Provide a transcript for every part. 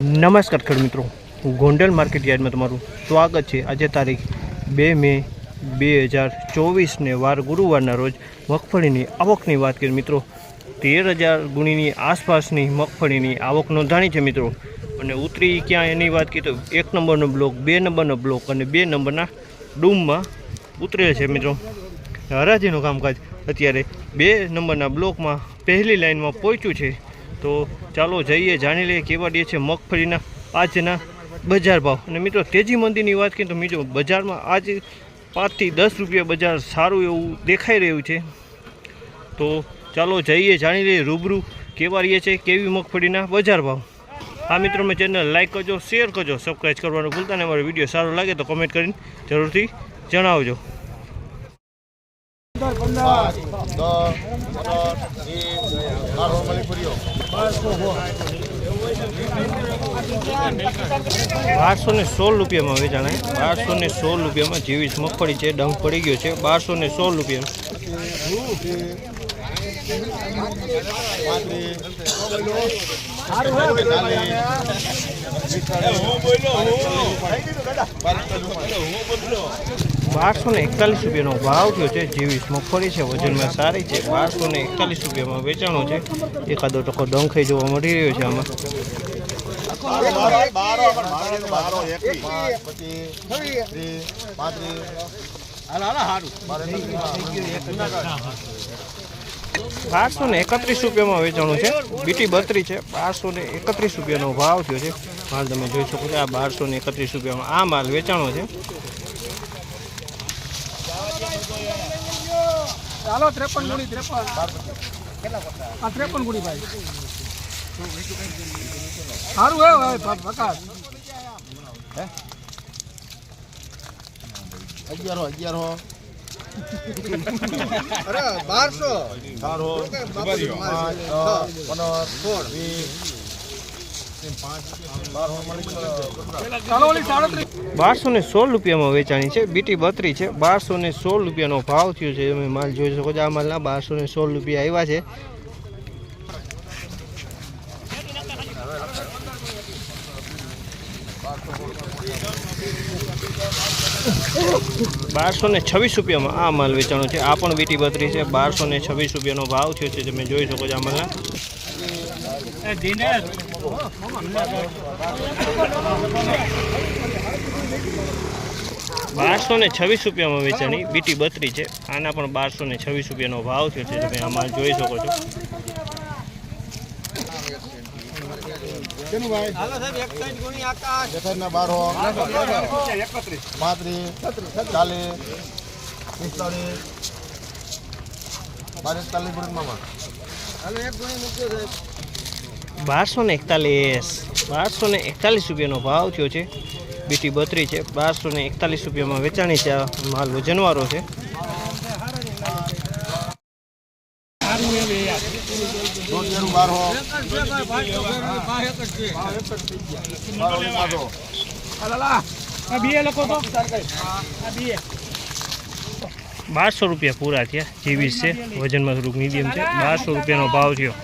નમસ્કાર ખેડૂત મિત્રો. ગોંડલ માર્કેટ યાર્ડમાં તમારું સ્વાગત છે. આજે તારીખ બે મે બે હજાર ચોવીસને વાર ગુરુવારના રોજ મગફળીની આવકની વાત કરીએ. મિત્રો, તેર હજાર ગુણીની આસપાસની મગફળીની આવક નોંધાણી છે મિત્રો. અને ઉતરી ક્યાં એની વાત કરીએ તો એક નંબરનો બ્લોક, બે નંબરનો બ્લોક અને બે નંબરના ડૂમમાં ઉતરેલ છે મિત્રો. હરાજીનું કામકાજ અત્યારે બે નંબરના બ્લોકમાં પહેલી લાઇનમાં પહોંચ્યું છે. તો ચાલો જઈએ જાણી લઈએ કેવા ડે છે મગફળીના આજના બજાર ભાવ અને મિત્રો તેજી મંદીની વાત કરીએ તો મિત્રો બજારમાં આજ પાંચથી દસ રૂપિયા બજાર સારું એવું દેખાઈ રહ્યું છે તો ચાલો જઈએ જાણી લઈએ રૂબરૂ કેવા રહીએ છે કેવી મગફળીના બજાર ભાવ આ મિત્રો મેં ચેનલ લાઈક કરજો શેર કરજો સબસ્ક્રાઈબ કરવાનું ભૂલતા ને અમારો વીડિયો સારો લાગે તો કમેન્ટ કરીને જરૂરથી જણાવજો પાંચ બારસો ને સોળ રૂપિયામાં વેચાણ બારસો ને સોળ રૂપિયામાં જેવી મગફળી છે, ડંખ પડી ગયો છે. બારસો ને સોળ રૂપિયા બારસો ને એકતાલીસ રૂપિયાનો ભાવ થયો છે. જેવી મગફળી છે, વજનમાં સારી છે. બારસો ને એકતાલીસ રૂપિયામાં વેચાણો છે. એકાદો ટકો ડંખાઈ જોવા મળી રહ્યો છે આમાં. બારસો ને એકત્રીસ રૂપિયામાં વેચાણું છે. બીટી બત્રી છે. બારસો ને એકત્રીસ રૂપિયાનો ભાવ થયો છે. માલ તમે જોઈ શકો છો, આ બારસો ને એકત્રીસ રૂપિયામાં આ માલ વેચાણો છે. ચાલો ત્રેપન ગુણી ત્રેપન. આ ત્રેપન ગુણી ભાઈ. સારું હે ભાઈ બકાસ અગિયારો અગિયારો અરે બારસો. બારો પાંચ દસ પંદર સોળ. વીસ બારસો ને સોળ રૂપિયામાં વેચાણી છે, બીટી બત્રી છે બારસો ને સોળ રૂપિયાનો ભાવ થયો છે, તમે માલ જોઈ શકો છો, આ માલના બારસો ને સોળ રૂપિયા આવ્યા છે. બારસો ને છવ્વીસ રૂપિયામાં આ માલ વેચાણો છે, આ પણ બીટી બત્રી છે બારસો ને છવ્વીસ રૂપિયાનો ભાવ થયો છે, તમે જોઈ શકો છો આ માલના. બારસો ને છવ્વીસ રૂપિયામાં વેચાણી બીટી બત્રી છે. આના પણ બારસો ને છવ્વીસ રૂપિયાનો ભાવ થયો છે તમે આમાં જોઈ શકો છો. પાંત્રીસ ચાલીસ પિસ્તાલીસ બાર મામા બારસો ને એકતાલીસ. બારસો ને એકતાલીસ રૂપિયાનો ભાવ થયો છે. બીટી બત્રી છે. બારસો ને એકતાલીસ રૂપિયામાં વેચાણી છે. માલ વજનવારો છે. બે લોકો તો. બારસો રૂપિયા પૂરા થયા. જેવી છે. વજનમાં થોડુંક મીડિયમ છે. બારસો રૂપિયાનો ભાવ થયો.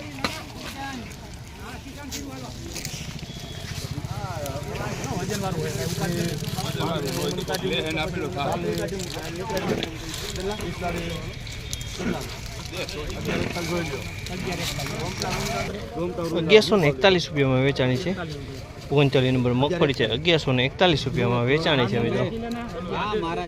અગિયારસો ને એકતાલીસ રૂપિયામાં વેચાણી છે. ઓગણચાલીસ નંબર મગફળી છે. અગિયારસો ને એકતાલીસ રૂપિયામાં વેચાણી છે મિત્રો.